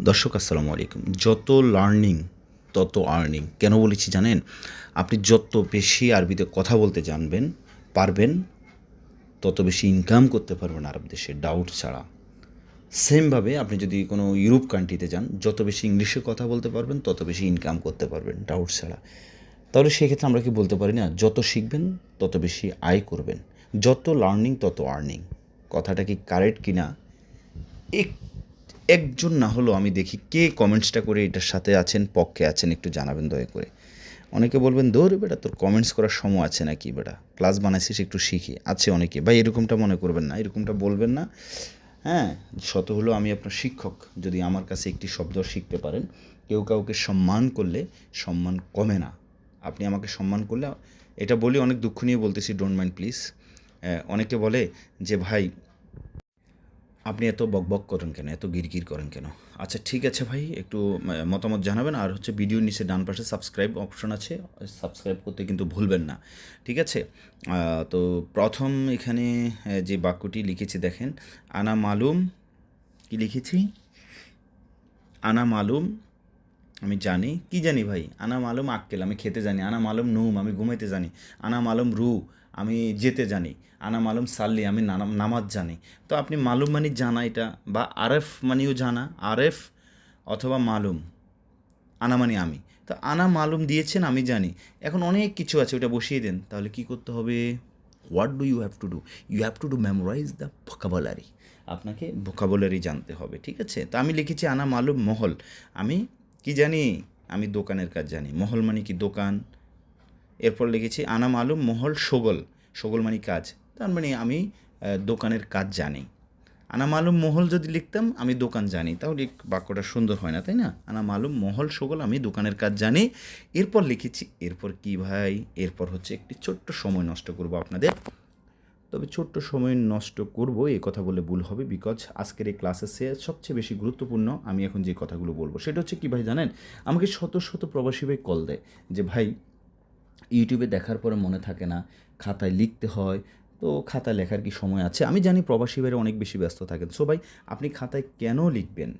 দর্শক, আসসালামু আলাইকুম। যত লার্নিং তত আর্নিং কেন বলেছি জানেন? আপনি যত বেশি আরবিতে কথা বলতে জানবেন, পারবেন, তত বেশি ইনকাম করতে পারবেন আরব দেশে ডাউট ছাড়া। সেমভাবে আপনি যদি কোনো ইউরোপ কান্ট্রিতে যান, যত বেশি ইংলিশে কথা বলতে পারবেন, তত বেশি ইনকাম করতে পারবেন ডাউট ছাড়া। তাহলে সেক্ষেত্রে আমরা কি বলতে পারি না? যত শিখবেন, তত বেশি আয় করবেন। যত লার্নিং তত আর্নিং কথাটা কি কারেক্ট কিনা? এক একজন না হলেও আমি দেখি কে কমেন্টসটা করে এটার সাথে আছেন, পক্ষে আছেন, একটু জানাবেন দয়া করে। অনেকে বলবেন, দৌড় বেটা, তোর কমেন্টস করার সময় আছে নাকি বেটা? ক্লাস বানাইছিস, একটু শিখি। আছে অনেকে। ভাই, এরকমটা মনে করবেন না, এরকমটা বলবেন না। হ্যাঁ শত হলো আমি আপনার শিক্ষক, যদি আমার কাছে একটি শব্দ শিখতে পারেন, কেউ কাউকে সম্মান করলে সম্মান কমে না। আপনি আমাকে সম্মান করলে, এটা বলি অনেক দুঃখ নিয়ে বলতেছি ডোন্ট মাইন্ড প্লিজ অনেকে বলে যে, ভাই আপনি এত বকবক করেন কেন? এত গিরগির করেন কেন? আচ্ছা ঠিক আছে ভাই, একটু মতামত জানাবেন। আর হচ্ছে ভিডিওর নিচে ডান পাশে সাবস্ক্রাইব অপশন আছে। সাবস্ক্রাইব করতে কিন্তু ভুলবেন না। ঠিক আছে? তো প্রথম এখানে যে বাক্যটি লিখেছি দেখেন, আনা মালুম কি লিখেছি? আনা মালুম আমি জানি। কি জানি ভাই? আনা মালুম আক্কেল আমি খেতে জানি। আনা মালুম নুম আমি ঘুমাইতে জানি। আনা মালুম রু আমি যেতে জানি, আনা মালুম সাল্লি, আমি নামাজ জানি। তো আপনি মালুম মানে জানা এটা, বা আরেফ মানেও জানা আরেফ অথবা মালুম, আনা মানে আমি। তো আনা মালুম দিয়েছেন, আমি জানি। এখন অনেক কিছু আছে, ওটা বসিয়ে দেন, তাহলে কি করতে হবে? What do you have to do you have to do memorize the vocabulary আপনাকে ভোকাবুলারি জানতে হবে, ঠিক আছে? তো আমি লিখেছি আনা মালুম মহল। আমি কি জানি? আমি দোকানের কাজ জানি। মহল মানে কি? দোকান। এরপর লিখেছি আনাম মালুম মহল সগল। সগল মানে কাজ। তার মানে আমি দোকানের কাজ জানি। আনা মালুম মহল যদি লিখতাম, আমি দোকান জানি। তাহলে বাক্যটা সুন্দর হয় না, তাই না? আনা মালুম মহল সগল, আমি দোকানের কাজ জানি। এরপর লিখেছি, এরপর কি ভাই? এরপর হচ্ছে একটি ছোট্ট সময় নষ্ট করব আপনাদের। তবে ছোট্ট সময় নষ্ট করব এই কথা বলে ভুল হবে বিকজ আজকের এই ক্লাসের সে সবচেয়ে বেশি গুরুত্বপূর্ণ আমি এখন যে কথাগুলো বলব, সেটা হচ্ছে কি ভাই জানেন? আমাকে শত শত প্রবাসী ভাই কল দেয় যে, ভাই ইউটিউবে দেখার পরে মনে থাকে না, খাতায় লিখতে হয়, তো খাতায় লেখার কি সময় আছে? আমি জানি প্রবাসী বাইরে অনেক বেশি ব্যস্ত থাকেন। সো ভাই, আপনি খাতায় কেন লিখবেন?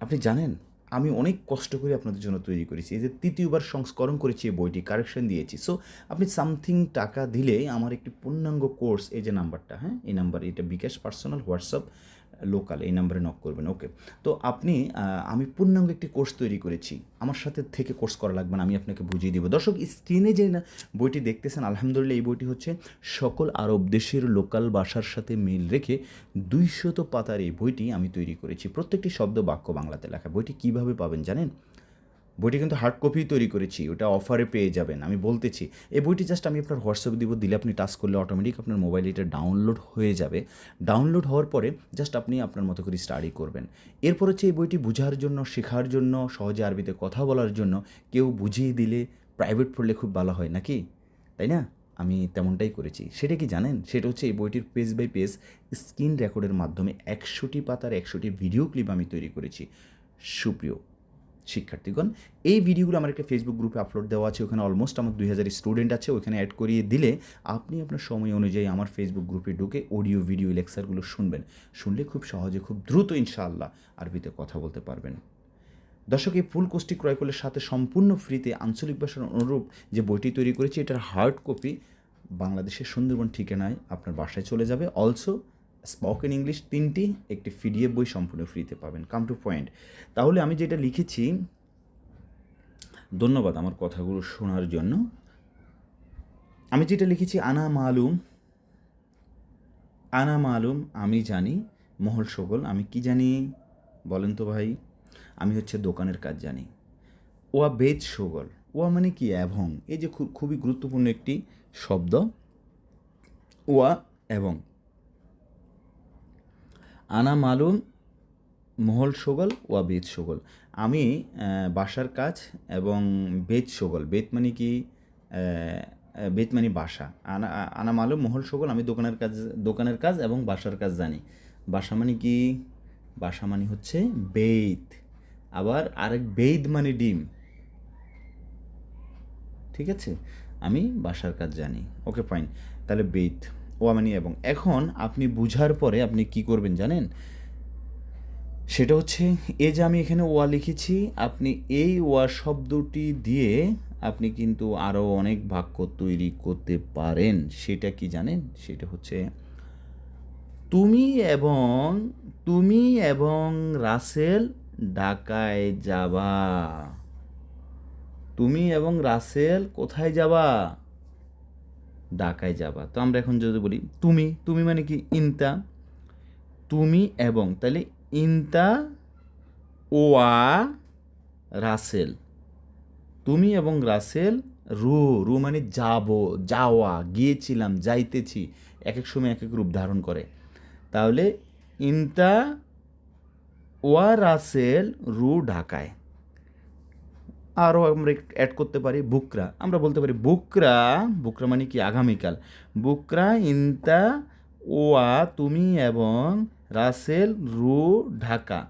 আপনি জানেন? আমি অনেক কষ্ট করে আপনাদের জন্য তৈরি করেছি। এই যে তৃতীয়বার সংস্করণ করেছি, এই বইটি কারেকশন দিয়েছি। সো আপনি সামথিং টাকা দিলে আমার একটি পূর্ণাঙ্গ কোর্স, এই যে নাম্বারটা হ্যাঁ? এই নাম্বার এটা বিকাশ পার্সোনাল, হোয়াটসঅ্যাপ লোকাল এই নাম্বারে নক করবেন ওকে তো আপনি আমি পূর্ণাঙ্গ একটি কোর্স তৈরি করেছি। আমার সাথে থেকে কোর্স করা লাগবে না, আমি আপনাকে বুঝিয়ে দিব। দর্শক স্ক্রিনে যে বইটি দেখতেছেন, আলহামদুলিল্লাহ এই বইটি হচ্ছে সকল আরব দেশের লোকাল ভাষার সাথে মিল রেখে দুইশত পাতার এই বইটি আমি তৈরি করেছি। প্রত্যেকটি শব্দ বাক্য বাংলাতে লেখা। বইটি কীভাবে পাবেন জানেন? বইটি কিন্তু হার্ড কপি তৈরি করেছি, ওটা অফারে পেয়ে যাবেন, আমি বলতেছি। এই বইটি জাস্ট আমি আপনার হোয়াটসঅ্যাপে দিব, দিলে আপনি টাচ করলে অটোমেটিক আপনার মোবাইলে এটা ডাউনলোড হয়ে যাবে। ডাউনলোড হওয়ার পরে জাস্ট আপনি আপনার মতো করে স্টাডি করবেন। এরপর হচ্ছে এই বইটি বোঝার জন্য, শেখার জন্য, সহজে আরবিতে কথা বলার জন্য কেউ বুঝিয়ে দিলে প্রাইভেট পড়লে খুব ভালো হয়, নাকি? তাই না? আমি তেমনটাই করেছি। সেটা কি জানেন? সেটা হচ্ছে এই বইটির পেজ বাই পেজ স্ক্রিন রেকর্ডের মাধ্যমে একশোটি পাতার একশোটি ভিডিও ক্লিপ আমি তৈরি করেছি। সুপ্রিয় শিক্ষার্থীগণ, এই ভিডিওগুলো আমার একটা ফেসবুক গ্রুপে আপলোড দেওয়া আছে, ওখানে অলমোস্ট আমার দুই হাজার স্টুডেন্ট আছে, ওখানে অ্যাড করিয়ে দিলে আপনি আপনার সময় অনুযায়ী আমার ফেসবুক গ্রুপে ঢুকে অডিও ভিডিও লেকচারগুলো শুনবেন। শুনলে খুব সহজে, খুব দ্রুত ইনশাআল্লাহ আরবিতে কথা বলতে পারবেন। দর্শক, এই ফুল কোর্সটি ক্রয় করলে সাথে সম্পূর্ণ ফ্রিতে আঞ্চলিক ভাষার অনুরূপ যে বইটি তৈরি করেছি, এটার হার্ড কপি বাংলাদেশের সুন্দরবন ঠিকানায় আপনার বাসায় চলে যাবে। অলসো স্পোকেন ইংলিশ তিনটি, একটি পিডিএফ বই সম্পূর্ণ ফ্রিতে পাবেন। কাম টু পয়েন্ট তাহলে আমি যেটা লিখেছি, ধন্যবাদ আমার কথাগুলো শোনার জন্য। আমি যেটা লিখেছি, আনা মালুম আনা মালুম, আমি জানি, মহল সগল, আমি কি জানি বলেন তো ভাই? আমি হচ্ছে দোকানের কাজ জানি। ওয়া বেদ সগল, ওয়া মানে কি? এবং এই যে খুব, খুবই গুরুত্বপূর্ণ একটি শব্দ। ওয়া এবং আনা মালুম, মহল সগল ওয়া বেদ সগল। আমি বাসার কাজ এবং বেদ সগল। বেদ মানে কি? বেদ মানে বাসা। আনা আনা মালুম, মহল সগল আমি দোকানের কাজ দোকানের কাজ এবং বাসার কাজ জানি। বাসা মানে কি? বাসা মানে হচ্ছে বেদ আবার আরেক বেদ মানে ডিম। ঠিক আছে? আমি বাসার কাজ জানি। Okay, fine. তাহলে বেদ ও মানে এবং এখন আপনি বুঝার পরে আপনি কি করবেন জানেন? সেটা হচ্ছে, এ যে আমি এখানে ওয়া লিখেছি, আপনি এই ওয়া শব্দটি দিয়ে আপনি কিন্তু আরও অনেক বাক্য তৈরি করতে পারেন। সেটা কি জানেন? সেটা হচ্ছে, তুমি এবং তুমি এবং রাসেল ঢাকায় যাবা। তুমি এবং রাসেল কোথায় যাবা? ঢাকায় যাবা। তো আমরা এখন যদি বলি, তুমি তুমি মানে কি ইনতা? তুমি এবং তাহলে ইনতা ওয়া রাসেল। তুমি এবং রাসেল রু রু মানে যাব, যাওয়া, গিয়েছিলাম, যাইতেছি এক এক সময় এক এক রূপ ধারণ করে। তাহলে ইনতা ওয়া রাসেল রু ঢাকায়। আরও আমরা অ্যাড করতে পারি বুকরা। আমরা বলতে পারি বুকরা বুকরা মানে কি? আগামীকাল। বুকরা, ইনতা, ওয়া, তুমি এবং রাসেল, রু, ঢাকা।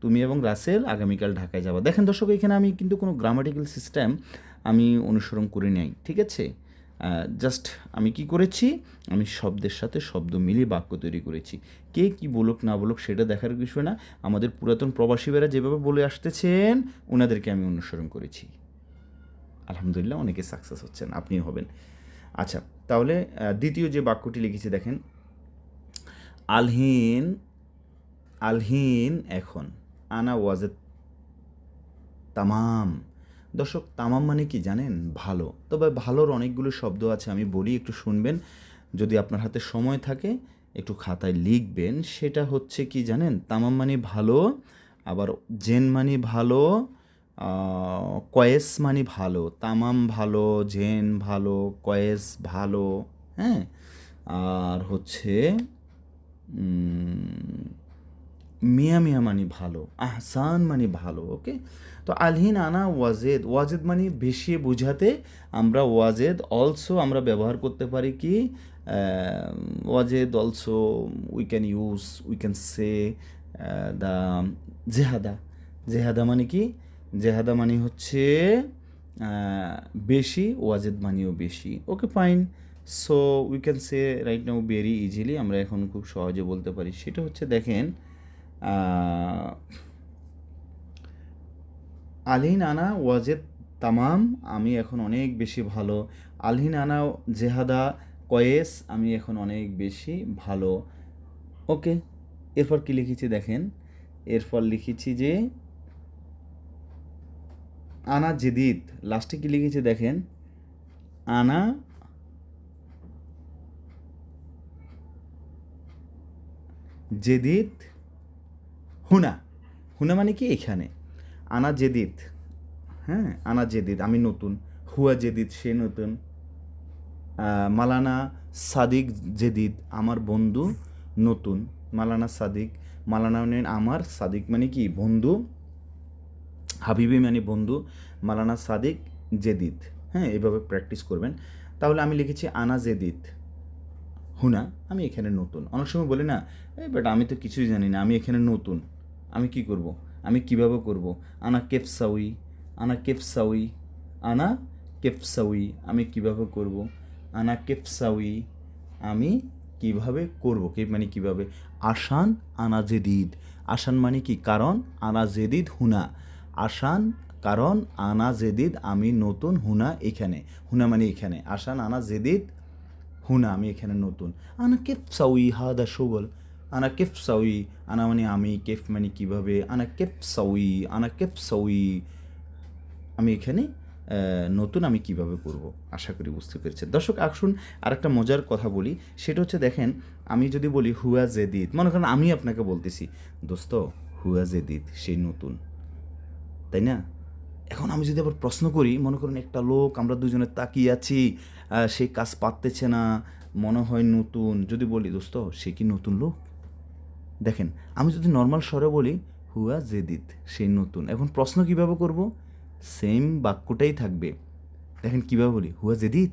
তুমি এবং রাসেল আগামীকাল ঢাকায় যাবা। দেখেন দর্শক, এখানে আমি কিন্তু কোনো গ্রামাটিক্যাল সিস্টেম আমি অনুসরণ করে নাই। ঠিক আছে? জাস্ট আমি কি করেছি? আমি শব্দের সাথে শব্দ মিলিয়ে বাক্য তৈরি করেছি। কে কি বলুক না বলুক সেটা দেখার বিষয় না। আমাদের পুরাতন প্রবাসীরা যেভাবে বলে আসতেছেন ওনাদেরকে আমি অনুসরণ করেছি। আলহামদুলিল্লাহ অনেকে সাকসেস হচ্ছেন, আপনিও হবেন। আচ্ছা তাহলে দ্বিতীয় যে বাক্যটি লিখেছি, দেখেন। আলহিন আলহিন এখন। আনা ওয়াজেদ তামাম। দর্শক, তামাম মানে কি জানেন? ভালো। তবে ভালোর অনেকগুলো শব্দ আছে, আমি বলি, একটু শুনবেন। যদি আপনার হাতে সময় থাকে, একটু খাতায় লিখবেন। সেটা হচ্ছে কি জানেন? তামাম মানে ভালো, আবার জেন মানে ভালো কয়েস মানে ভালো। তামাম ভালো, জেন ভালো, কয়েস ভালো হ্যাঁ? আর হচ্ছে মিয়া মিয়া মানে ভালো, আহসান মানে ভালো ওকে তো আলহিন আনা ওয়াজেদ ওয়াজেদ মানে বেশি বোঝাতে আমরা ওয়াজেদ অলসো আমরা ব্যবহার করতে পারি কি Wazed also we can use we can say the জেহাদা জেহাদা মানে কি? জেহাদা মানে হচ্ছে বেশি, ওয়াজেদ মানেও বেশি okay fine so we can say right now very easily আমরা এখন খুব সহজে বলতে পারি। সেটা হচ্ছে দেখেন আলহিন আনা ওয়াজেদ তামাম, আমি এখন অনেক বেশি ভালো। আলহিন আনা জেহাদা, কয়েস, আমি এখন অনেক বেশি ভালো। ওকে, এরপর কি লিখেছি দেখেন? এরপর লিখেছি যে, আনা জেদিদ লাস্টে কি লিখেছি দেখেন? আনা জেদিদ হুনা। হুনা মানে কি এখানে? আনা জেদিদ। হ্যাঁ আনা জেদিদ, আমি নতুন। হুয়া জেদিদ, সে নতুন। মালানা সাদিক জেদিদ, আমার বন্ধু নতুন। মালানা সাদিক, মালানা মানে আমার, সাদিক মানে কি? বন্ধু। হাবিবি মানে বন্ধু, মালানা সাদিক জেদিদ। হ্যাঁ এভাবে প্র্যাকটিস করবেন। তাহলে আমি লিখেছি আনা জেদিদ। হুনা, আমি এখানে নতুন। অনেক সময় বলি না, এই বেটা, আমি তো কিছুই জানি না, আমি এখানে নতুন। আমি কি করব? আমি কীভাবে করব? আনা কেপসাউই আনা কেপসাউই আনা কেপসাউই আমি কীভাবে করব? আনা কেপসাউই আমি কীভাবে করব? কে মানে কীভাবে? আসান আনা জেদিদ। আসান মানে কি? কারণ, আনা জেদিদ হুনা। আসান কারণ, আনা জেদিদ, আমি নতুন হুনা এখানে। হুনা মানে এখানে। আসান আনা জেদিদ, হুনা, আমি এখানে নতুন। আনা কেফ সাউই হাদা শোগল আনা কেফ সাউই আনা মানে আমি কেফ মানে কীভাবে আনা কেফ সাউই আনা কেফ সাউই। আমি এখানে নতুন আমি কীভাবে করব? আশা করি বুঝতে পেরেছেন। দর্শক আসুন আর একটা মজার কথা বলি। সেটা হচ্ছে দেখেন আমি যদি বলি হুয়া জেদিদ মনে করেন আমি আপনাকে বলতেছি দোস্ত হুয়া জেদিদ সেই নতুন। তাই না? এখন আমি যদি আবার প্রশ্ন করি মনে করেন একটা লোক আমরা দুজনে তাকিয়ে আছি আহ, সে কাজ পারতেছে না মনে হয় নতুন যদি বলি দোস্ত সে কি নতুন লোক? দেখেন, আমি যদি নর্মাল স্বরে বলি হুয়া জেদিদ সেই নতুন। এখন প্রশ্ন কীভাবে করব? সেম বাক্যটাই থাকবে। দেখেন কীভাবে বলি হুয়া জেদিদ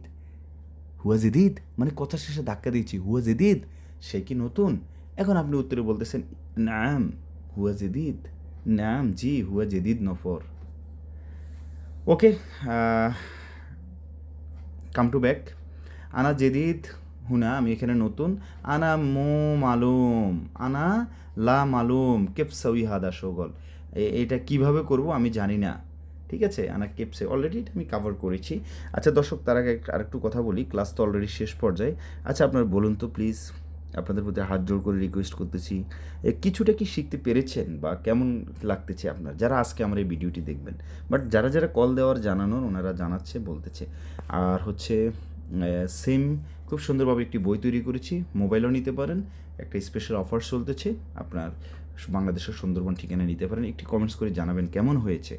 হুয়া জেদিদ মানে কথা শেষে ধাক্কা দিয়েছি হুয়া জেদিদ সে কি নতুন? এখন আপনি উত্তরে বলতেছেন, নাম হুয়া জেদিদ নাম, জি হুয়া জেদিদ নফর। ওকে কাম টু ব্যাক আনা জেদিদ হুনা, আমি এখানে নতুন। আনা মো মালুম, আনা লা মালুম কেপসাউই হাদা শোগল। এ- এটা কীভাবে করব আমি জানি না। ঠিক আছে? আনা কেপসে অলরেডি এটা আমি কাভার করেছি। আচ্ছা দর্শক, তার আগে আরেকটু কথা বলি ক্লাস তো অলরেডি শেষ পর্যায়ে। আচ্ছা আপনার বলুন তো প্লিজ আপনাদের প্রতি হাত জোর করে রিকোয়েস্ট করতেছি। কিছুটা কি শিখতে পেরেছেন বা কেমন লাগতেছে আপনার? যারা আজকে আমার এই ভিডিওটি দেখবেন। বাট যারা যারা কল দেওয়ার জানানোর, ওনারা জানাচ্ছে, বলতেছে। আর হচ্ছে সেম খুব সুন্দরভাবে একটি বই তৈরি করেছি, মোবাইলও নিতে পারেন, একটা স্পেশাল অফার চলতেছে, আপনার বাংলাদেশের সুন্দরবন ঠিকানা নিতে পারেন, একটি কমেন্টস করে জানাবেন কেমন হয়েছে।